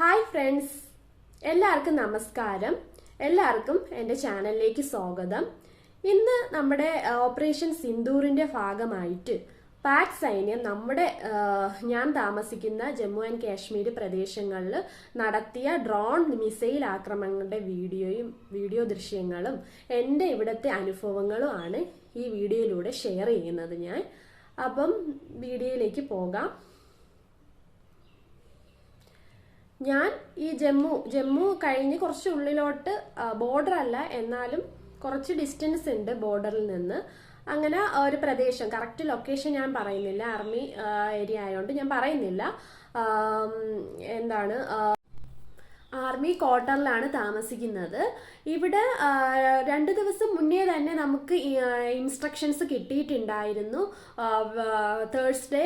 Hi friends. എല്ലാവർക്കും നമസ്കാരം. എല്ലാവർക്കും എന്റെ ചാനലിലേക്ക് സ്വാഗതം. ഇന്ന് നമ്മുടെ ഓപ്പറേഷൻ സിന്ദൂറിന്റെ ഭാഗമായിട്ട് പാക് സൈന്യം നമ്മുടെ ഞാൻ താമസിക്കുന്ന ജമ്മു ആൻഡ് കാശ്മീർ പ്രദേശങ്ങളിൽ നടത്തിയ ഡ്രോൺ മിസൈൽ ആക്രമണങ്ങളുടെ വീഡിയോയും വീഡിയോ ദൃശ്യങ്ങളും എന്റെ ഇവിടുത്തെ അനുഭവങ്ങളും ആണ് ഈ വീഡിയോയിലൂടെ ഷെയർ ചെയ്യുന്നത് ഞാൻ. അപ്പം വീഡിയോയിലേക്ക് പോകാം. ഞാൻ ഈ ജമ്മു ജമ്മു കഴിഞ്ഞ് കുറച്ച് ഉള്ളിലോട്ട് ബോർഡർ അല്ല എന്നാലും കുറച്ച് ഡിസ്റ്റൻസ് ഉണ്ട് ബോർഡറിൽ നിന്ന്. അങ്ങനെ ഒരു പ്രദേശം കറക്റ്റ് ലൊക്കേഷൻ ഞാൻ പറയുന്നില്ല. ആർമി ഏരിയ ആയതുകൊണ്ട് ഞാൻ പറയുന്നില്ല. എന്താണ് ആർമി ക്വാർട്ടറിലാണ് താമസിക്കുന്നത്. ഇവിടെ രണ്ട് ദിവസം മുന്നേ തന്നെ നമുക്ക് ഇൻസ്ട്രക്ഷൻസ് കിട്ടിയിട്ടുണ്ടായിരുന്നു. തേഴ്സ്ഡേ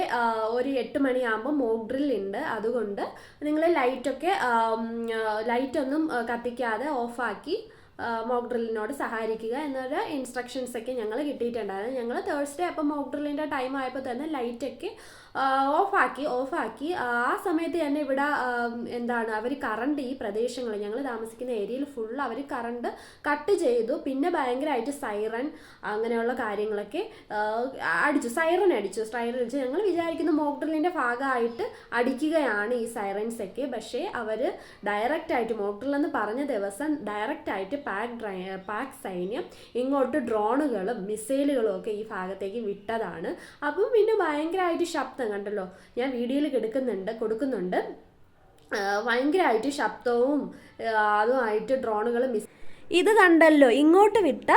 ഒരു എട്ട് മണിയാകുമ്പോൾ മോക്ക് ഡ്രിൽ ഉണ്ട്. അതുകൊണ്ട് നിങ്ങൾ ലൈറ്റൊക്കെ ലൈറ്റൊന്നും കത്തിക്കാതെ ഓഫാക്കി മോക്ക് ഡ്രില്ലിനോട് സഹായിക്കുക എന്നൊരു ഇൻസ്ട്രക്ഷൻസ് ഒക്കെ ഞങ്ങൾ കിട്ടിയിട്ടുണ്ടായിരുന്നു. ഞങ്ങൾ തേഴ്സ്ഡേ അപ്പോൾ മോക്ക് ഡ്രില്ലിന്റെ ടൈം ആയപ്പോൾ തന്നെ ലൈറ്റൊക്കെ ഓഫാക്കി ഓഫാക്കി. ആ സമയത്ത് തന്നെ ഇവിടെ എന്താണ് അവർ കറണ്ട് ഈ പ്രദേശങ്ങൾ ഞങ്ങൾ താമസിക്കുന്ന ഏരിയയിൽ ഫുൾ അവർ കറണ്ട് കട്ട് ചെയ്തു. പിന്നെ ഭയങ്കരമായിട്ട് സൈറൺ അങ്ങനെയുള്ള കാര്യങ്ങളൊക്കെ അടിച്ചു സൈറൺ അടിച്ചു സൈറൺ അടിച്ചു. ഞങ്ങൾ വിചാരിക്കുന്ന ഡ്രില്ലിന്റെ ഭാഗമായിട്ട് അടിക്കുകയാണ് ഈ സൈറൻസ് ഒക്കെ. പക്ഷേ അവർ ഡയറക്റ്റ് ആയിട്ട് മോക്ക് ഡ്രിൽ എന്ന് പറഞ്ഞ ദിവസം ഡയറക്റ്റ് ആയിട്ട് ഡ്രൈ പാക് സൈന്യം ഇങ്ങോട്ട് ഡ്രോണുകളും മിസൈലുകളും ഒക്കെ ഈ ഭാഗത്തേക്ക് വിട്ടതാണ്. അപ്പം പിന്നെ ഭയങ്കരമായിട്ട് ശബ്ദം കണ്ടല്ലോ ഞാൻ വീഡിയോയിൽ എടുക്കുന്നുണ്ട് കൊടുക്കുന്നുണ്ട്. ഭയങ്കരമായിട്ട് ശബ്ദവും അതുമായിട്ട് ഡ്രോണുകൾ മിസ് ഇത് കണ്ടല്ലോ ഇങ്ങോട്ട് വിട്ട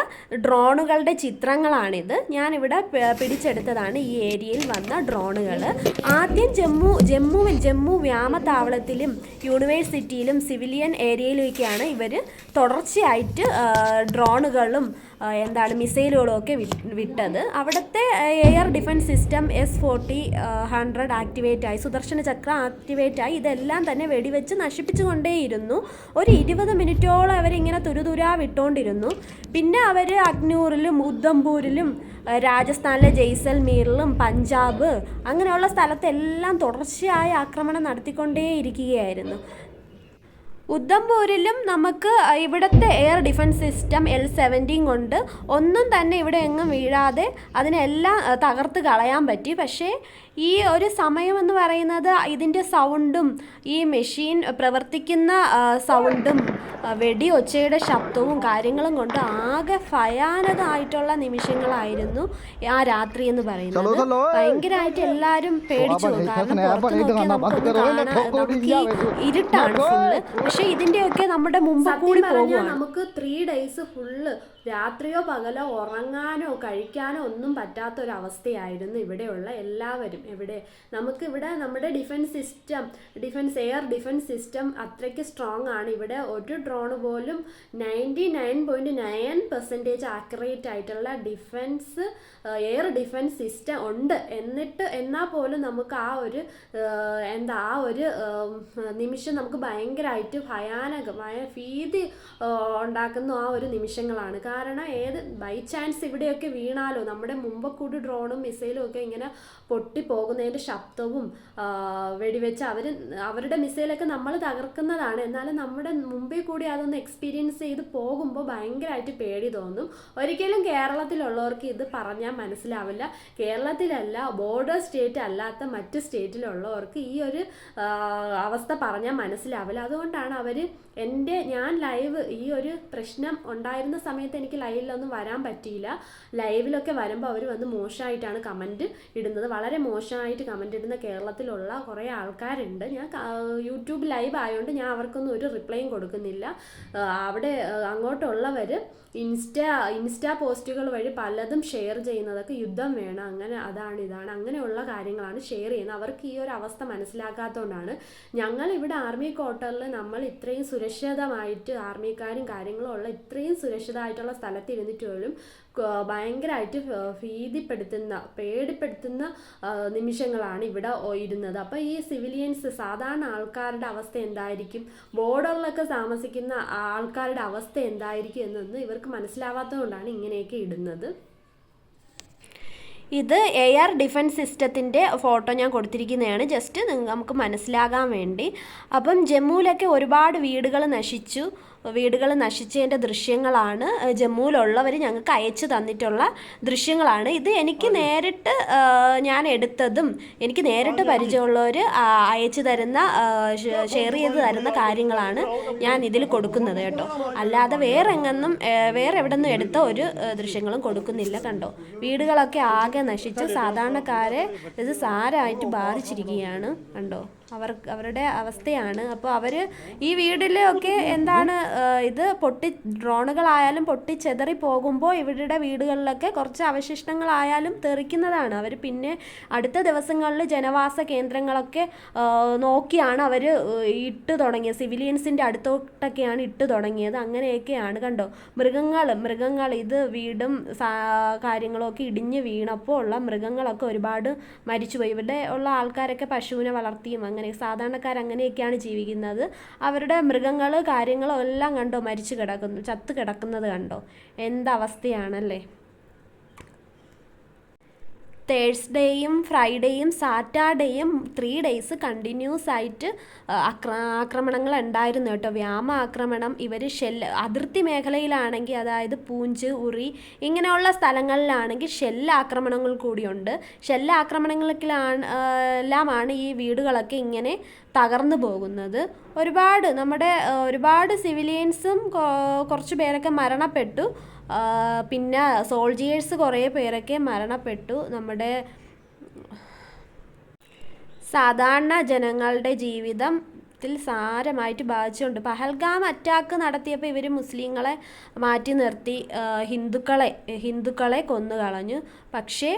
ഡ്രോണുകളുടെ ചിത്രങ്ങളാണിത്. ഞാനിവിടെ പിടിച്ചെടുത്തതാണ് ഈ ഏരിയയിൽ വന്ന ഡ്രോണുകൾ ആദ്യം ജമ്മു ജമ്മുവിൽ ജമ്മു വ്യാമത്താവളത്തിലും യൂണിവേഴ്സിറ്റിയിലും സിവിലിയൻ ഏരിയയിലേക്കാണ് ഇവർ തുടർച്ചയായിട്ട് ഡ്രോണുകളും എന്താണ് മിസൈലുകളൊക്കെ വിട്ടത്. അവിടുത്തെ air defence system S forty hundred activate ആയി സുദർശന ചക്രം ആക്ടിവേറ്റ് ആയി ഇതെല്ലാം തന്നെ വെടിവെച്ച് നശിപ്പിച്ചുകൊണ്ടേയിരുന്നു. ഒരു ഇരുപത് മിനിറ്റോളം അവരിങ്ങനെ തുരുതുരാ വിട്ടോണ്ടിരുന്നു. പിന്നെ അവർ അഗ്നൂറിലും ഉദ്ധംപൂരിലും രാജസ്ഥാനിലെ ജയ്സൽമീറിലും പഞ്ചാബ് അങ്ങനെയുള്ള സ്ഥലത്തെല്ലാം തുടർച്ചയായ ആക്രമണം നടത്തിക്കൊണ്ടേയിരിക്കുകയായിരുന്നു. ഉദ്ധംപൂരിലും നമുക്ക് ഇവിടുത്തെ air defence system L seventeen കൊണ്ട് ഒന്നും തന്നെ ഇവിടെ എങ്ങും വീഴാതെ അതിനെല്ലാം തകർത്ത് കളയാൻ പറ്റി. പക്ഷേ ഈ ഒരു സമയമെന്ന് പറയുന്നത് ഇതിന്റെ സൗണ്ടും ഈ മെഷീൻ പ്രവർത്തിക്കുന്ന സൗണ്ടും വെടിയൊച്ചയുടെ ശബ്ദവും കാര്യങ്ങളും കൊണ്ട് ആകെ ഭയാനകമായിട്ടുള്ള നിമിഷങ്ങളായിരുന്നു ആ രാത്രി എന്ന് പറയുന്നത്. ഭയങ്കരമായിട്ട് എല്ലാവരും പേടിച്ചു പോകും. കാരണം പുറത്ത് നോക്കിയാൽ നമുക്കൊന്നും കാണാൻ നമുക്ക് ഇരുട്ടാണ് ഫുള്ള് പക്ഷെ ഇതിന്റെയൊക്കെ നമ്മുടെ മുമ്പ് കൂടി പോകും നമുക്ക് ത്രീ ഡേയ്സ് ഫുള്ള് രാത്രിയോ പകലോ ഉറങ്ങാനോ കഴിക്കാനോ ഒന്നും പറ്റാത്ത ഒരു അവസ്ഥയായിരുന്നു ഇവിടെയുള്ള എല്ലാവരും. ഇവിടെ നമുക്ക് ഇവിടെ നമ്മുടെ defence system defence air defence system അത്രയ്ക്ക് സ്ട്രോങ് ആണ്. ഇവിടെ ഒരു ഡ്രോൺ പോലും ninety nine point nine percentage accurate ആയിട്ടുള്ള ഡിഫൻസ് എയർ ഡിഫൻസ് സിസ്റ്റം ഉണ്ട്. എന്നിട്ട് എന്നാൽ പോലും നമുക്ക് ആ ഒരു എന്താ ആ ഒരു നിമിഷം നമുക്ക് ഭയങ്കരമായിട്ട് ഭയാനകമായ ഭീതി ഉണ്ടാക്കുന്ന ആ ഒരു നിമിഷങ്ങളാണ്. കാരണം ഏത് ബൈ ചാൻസ് ഇവിടെയൊക്കെ വീണാലോ നമ്മുടെ മുമ്പക്കൂടി ഡ്രോണും മിസൈലും ഒക്കെ ഇങ്ങനെ പൊട്ടിപ്പോകുന്നതിന്റെ ശബ്ദവും വെടിവെച്ച് അവർ അവരുടെ മിസൈലൊക്കെ നമ്മൾ തകർക്കുന്നതാണ്. എന്നാലും നമ്മുടെ മുമ്പിൽ കൂടി അതൊന്ന് എക്സ്പീരിയൻസ് ചെയ്ത് പോകുമ്പോൾ ഭയങ്കരമായിട്ട് പേടി തോന്നും. ഒരിക്കലും കേരളത്തിലുള്ളവർക്ക് ഇത് പറഞ്ഞാൽ മനസ്സിലാവില്ല. കേരളത്തിലല്ല ബോർഡർ സ്റ്റേറ്റ് അല്ലാത്ത മറ്റ് സ്റ്റേറ്റിലുള്ളവർക്ക് ഈ ഒരു അവസ്ഥ പറഞ്ഞാൽ മനസ്സിലാവില്ല. അതുകൊണ്ടാണ് അവർ എന്റെ ഞാൻ ലൈവ് ഈ ഒരു പ്രശ്നം ഉണ്ടായിരുന്ന സമയത്ത് എനിക്ക് ലൈവിലൊന്നും വരാൻ പറ്റിയില്ല. ലൈവിലൊക്കെ വരുമ്പോൾ അവർ വന്ന് മോശമായിട്ടാണ് കമന്റ് ഇടുന്നത്. വളരെ മോശമായിട്ട് കമന്റ് ഇടുന്ന കേരളത്തിലുള്ള കുറേ ആൾക്കാരുണ്ട്. ഞാൻ യൂട്യൂബ് ലൈവ് ആയതുകൊണ്ട് ഞാൻ അവർക്കൊന്നും ഒരു റിപ്ലൈയും കൊടുക്കുന്നില്ല. അവിടെ അങ്ങോട്ടുള്ളവർ ഇൻസ്റ്റ ഇൻസ്റ്റാ പോസ്റ്റുകൾ വഴി പലതും ഷെയർ ചെയ്യുന്നതൊക്കെ യുദ്ധം വേണം. അങ്ങനെ അതാണ് ഇതാണ്. അങ്ങനെയുള്ള കാര്യങ്ങളാണ് ഷെയർ ചെയ്യുന്നത്. അവർക്ക് ഈ ഒരു അവസ്ഥ മനസ്സിലാക്കാത്തതുകൊണ്ടാണ് ഞങ്ങൾ ഇവിടെ ആർമി ക്വാർട്ടറിൽ നമ്മൾ ഇത്രയും സുരക്ഷിതമായിട്ട് ആർമിക്കാരും കാര്യങ്ങളും ഉള്ള ഇത്രയും സുരക്ഷിതമായിട്ടുള്ള സ്ഥലത്ത് ഇരുന്നിട്ട് പോലും ഭയങ്കരമായിട്ട് ഭീതിപ്പെടുത്തുന്ന പേടിപ്പെടുത്തുന്ന നിമിഷങ്ങളാണ് ഇവിടെ ഇരുന്നത്. അപ്പോൾ ഈ സിവിലിയൻസ് സാധാരണ ആൾക്കാരുടെ അവസ്ഥ എന്തായിരിക്കും? ബോർഡറിലൊക്കെ താമസിക്കുന്ന ആൾക്കാരുടെ അവസ്ഥ എന്തായിരിക്കും എന്നൊന്നും ഇവർക്ക് മനസ്സിലാവാത്തതുകൊണ്ടാണ് ഇങ്ങനെയൊക്കെ ഇടുന്നത്. ഇത് എയർ ഡിഫൻസ് സിസ്റ്റത്തിന്റെ ഫോട്ടോ ഞാൻ കൊടുത്തിരിക്കുന്നതാണ്. ജസ്റ്റ് നമുക്ക് മനസ്സിലാകാൻ വേണ്ടി. അപ്പം ജമ്മുവിലൊക്കെ ഒരുപാട് വീടുകൾ നശിച്ചു. വീടുകൾ നശിച്ചതിന്റെ ദൃശ്യങ്ങളാണ് ജമ്മുവിലുള്ളവർ ഞങ്ങൾക്ക് അയച്ചു തന്നിട്ടുള്ള ദൃശ്യങ്ങളാണ്. ഇത് എനിക്ക് നേരിട്ട് ഞാൻ എടുത്തതും എനിക്ക് നേരിട്ട് പരിചയമുള്ളവർ അയച്ചു തരുന്ന ഷെയർ ചെയ്ത് തരുന്ന കാര്യങ്ങളാണ് ഞാൻ ഇതിൽ കൊടുക്കുന്നത് കേട്ടോ. അല്ലാതെ വേറെ എങ്ങെന്നും വേറെ എവിടെ നിന്നും എടുത്ത ഒരു ദൃശ്യങ്ങളും കൊടുക്കുന്നില്ല കണ്ടോ. വീടുകളൊക്കെ ആകെ നശിച്ച് സാധാരണക്കാരെ ഇത് സാരമായിട്ട് ബാധിച്ചിരിക്കുകയാണ് കണ്ടോ. അവർ അവരുടെ അവസ്ഥയാണ്. അപ്പോൾ അവർ ഈ വീടിലൊക്കെ എന്താണ് ഇത് പൊട്ടി ഡ്രോണുകളായാലും പൊട്ടിച്ചെതറി പോകുമ്പോൾ ഇവരുടെ വീടുകളിലൊക്കെ കുറച്ച് അവശിഷ്ടങ്ങളായാലും തെറിക്കുന്നതാണ്. അവർ പിന്നെ അടുത്ത ദിവസങ്ങളിൽ ജനവാസ കേന്ദ്രങ്ങളൊക്കെ നോക്കിയാണ് അവർ ഇട്ട് തുടങ്ങിയത്. സിവിലിയൻസിന്റെ അടുത്തോട്ടൊക്കെയാണ് ഇട്ട് തുടങ്ങിയത്. അങ്ങനെയൊക്കെയാണ് കണ്ടോ. മൃഗങ്ങൾ മൃഗങ്ങൾ ഇത് വീടും കാര്യങ്ങളൊക്കെ കാര്യങ്ങളും ഇടിഞ്ഞ് വീണപ്പോൾ ഉള്ള മൃഗങ്ങളൊക്കെ ഒരുപാട് മരിച്ചുപോയി. ഇവിടെ ഉള്ള ആൾക്കാരൊക്കെ പശുവിനെ വളർത്തിയും അങ്ങനെ സാധാരണക്കാർ അങ്ങനെയൊക്കെയാണ് ജീവിക്കുന്നത്. അവരുടെ മൃഗങ്ങൾ കാര്യങ്ങളും എല്ലാം കണ്ടോ? മരിച്ചു കിടക്കുന്നു ചത്തു കിടക്കുന്നത് കണ്ടോ? എന്തവസ്ഥയാണല്ലേ? തേഴ്സ്ഡേയും ഫ്രൈഡേയും സാറ്റർഡേയും ത്രീ ഡേയ്സ് കണ്ടിന്യൂസ് ആയിട്ട് അക്ര ആക്ര ആക്രമണങ്ങൾ ഉണ്ടായിരുന്നു കേട്ടോ. വ്യാമ ആക്രമണം ഇവർ ഷെല്ല് അതിർത്തി മേഖലയിലാണെങ്കിൽ അതായത് പൂഞ്ച് ഉറി ഇങ്ങനെയുള്ള സ്ഥലങ്ങളിലാണെങ്കിൽ ഷെല്ല് ആക്രമണങ്ങൾ കൂടിയുണ്ട്. ഷെല്ല് ആക്രമണങ്ങളിലാണ് ആ, എല്ലാമാണ് ഈ വീടുകളൊക്കെ ഇങ്ങനെ തകർന്നു പോകുന്നത്. ഒരുപാട് നമ്മുടെ ഒരുപാട് സിവിലിയൻസും കുറച്ച് പേരൊക്കെ മരണപ്പെട്ടു. പിന്നെ സോൾജിയേഴ്സ് കുറേ പേരൊക്കെ മരണപ്പെട്ടു. നമ്മുടെ സാധാരണ ജനങ്ങളുടെ ജീവിതം ത്തിൽ സാരമായിട്ട് ബാധിച്ചുകൊണ്ട് പഹൽഗാം അറ്റാക്ക് നടത്തിയപ്പോൾ ഇവർ മുസ്ലിങ്ങളെ മാറ്റി നിർത്തി. ഹിന്ദുക്കളെ ഹിന്ദുക്കളെ കൊന്നു കളഞ്ഞു പക്ഷേ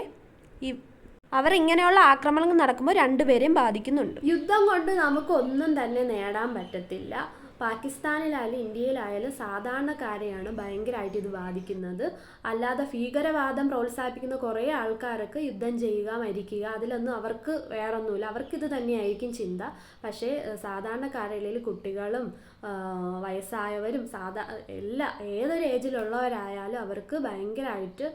ഈ അവർ ഇങ്ങനെയുള്ള ആക്രമണങ്ങൾ നടക്കുമ്പോൾ രണ്ടുപേരെയും ബാധിക്കുന്നുണ്ട്. യുദ്ധം കൊണ്ട് നമുക്കൊന്നും തന്നെ നേടാൻ പറ്റത്തില്ല. പാകിസ്ഥാനിലായാലും ഇന്ത്യയിലായാലും സാധാരണക്കാരെയാണ് ഭയങ്കരമായിട്ട് ഇത് ബാധിക്കുന്നത്. അല്ലാതെ ഭീകരവാദം പ്രോത്സാഹിപ്പിക്കുന്ന കുറേ ആൾക്കാരൊക്കെ യുദ്ധം ചെയ്യുക മരിക്കുക അതിലൊന്നും അവർക്ക് വേറൊന്നുമില്ല. അവർക്കിത് തന്നെയായിരിക്കും ചിന്ത. പക്ഷേ സാധാരണക്കാരിൽ കുട്ടികളും വയസ്സായവരും സാധാ എല്ലാ ഏതൊരു ഏജിലുള്ളവരായാലും അവർക്ക് ഭയങ്കരമായിട്ട്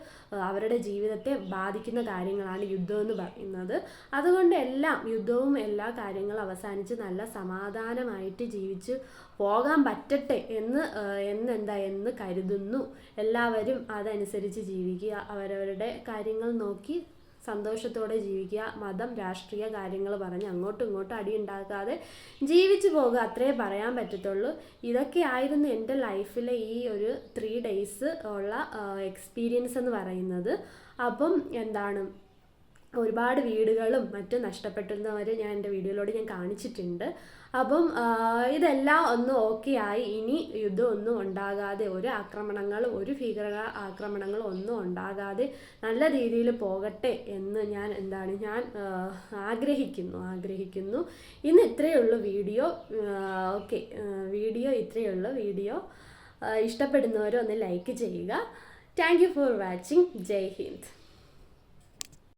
അവരുടെ ജീവിതത്തെ ബാധിക്കുന്ന കാര്യങ്ങളാണ് യുദ്ധം എന്ന് പറയുന്നത്. അതുകൊണ്ട് എല്ലാം യുദ്ധവും എല്ലാ കാര്യങ്ങളും അവസാനിച്ച് നല്ല സമാധാനമായിട്ട് ജീവിച്ച് പോകാൻ പറ്റട്ടെ എന്ന് എന്നെന്താ എന്ന് കരുതുന്നു. എല്ലാവരും അതനുസരിച്ച് ജീവിക്കുക അവരവരുടെ കാര്യങ്ങൾ നോക്കി സന്തോഷത്തോടെ ജീവിക്കുക മതം രാഷ്ട്രീയ കാര്യങ്ങൾ പറഞ്ഞ് അങ്ങോട്ടും ഇങ്ങോട്ടും അടി ഉണ്ടാക്കാതെ ജീവിച്ചു പോകുക അത്രേ പറയാൻ പറ്റത്തുള്ളൂ. ഇതൊക്കെ ആയിരുന്നു എന്റെ ലൈഫിലെ ഈ ഒരു ത്രീ ഡേയ്സ് ഉള്ള എക്സ്പീരിയൻസ് എന്ന് പറയുന്നത്. അപ്പം എന്താണ്? ഒരുപാട് വീടുകളും മറ്റും നഷ്ടപ്പെട്ടിരുന്നവർ ഞാൻ എന്റെ വീഡിയോയിലൂടെ ഞാൻ കാണിച്ചിട്ടുണ്ട്. അപ്പം ഇതെല്ലാം ഒന്ന് ഓക്കെ ആയി. ഇനി യുദ്ധമൊന്നും ഉണ്ടാകാതെ ഒരു ആക്രമണങ്ങളും ഒരു ഭീകര ആക്രമണങ്ങളും ഒന്നും ഉണ്ടാകാതെ നല്ല രീതിയിൽ പോകട്ടെ എന്ന് ഞാൻ എന്താണ് ഞാൻ ആഗ്രഹിക്കുന്നു ആഗ്രഹിക്കുന്നു. ഇന്ന് ഇത്രയേ ഉള്ളൂ വീഡിയോ. ഓക്കെ. വീഡിയോ ഇത്രയേ ഉള്ളൂ. വീഡിയോ ഇഷ്ടപ്പെടുന്നവരൊന്ന് ലൈക്ക് ചെയ്യുക. Thank you for watching. Jai Hind.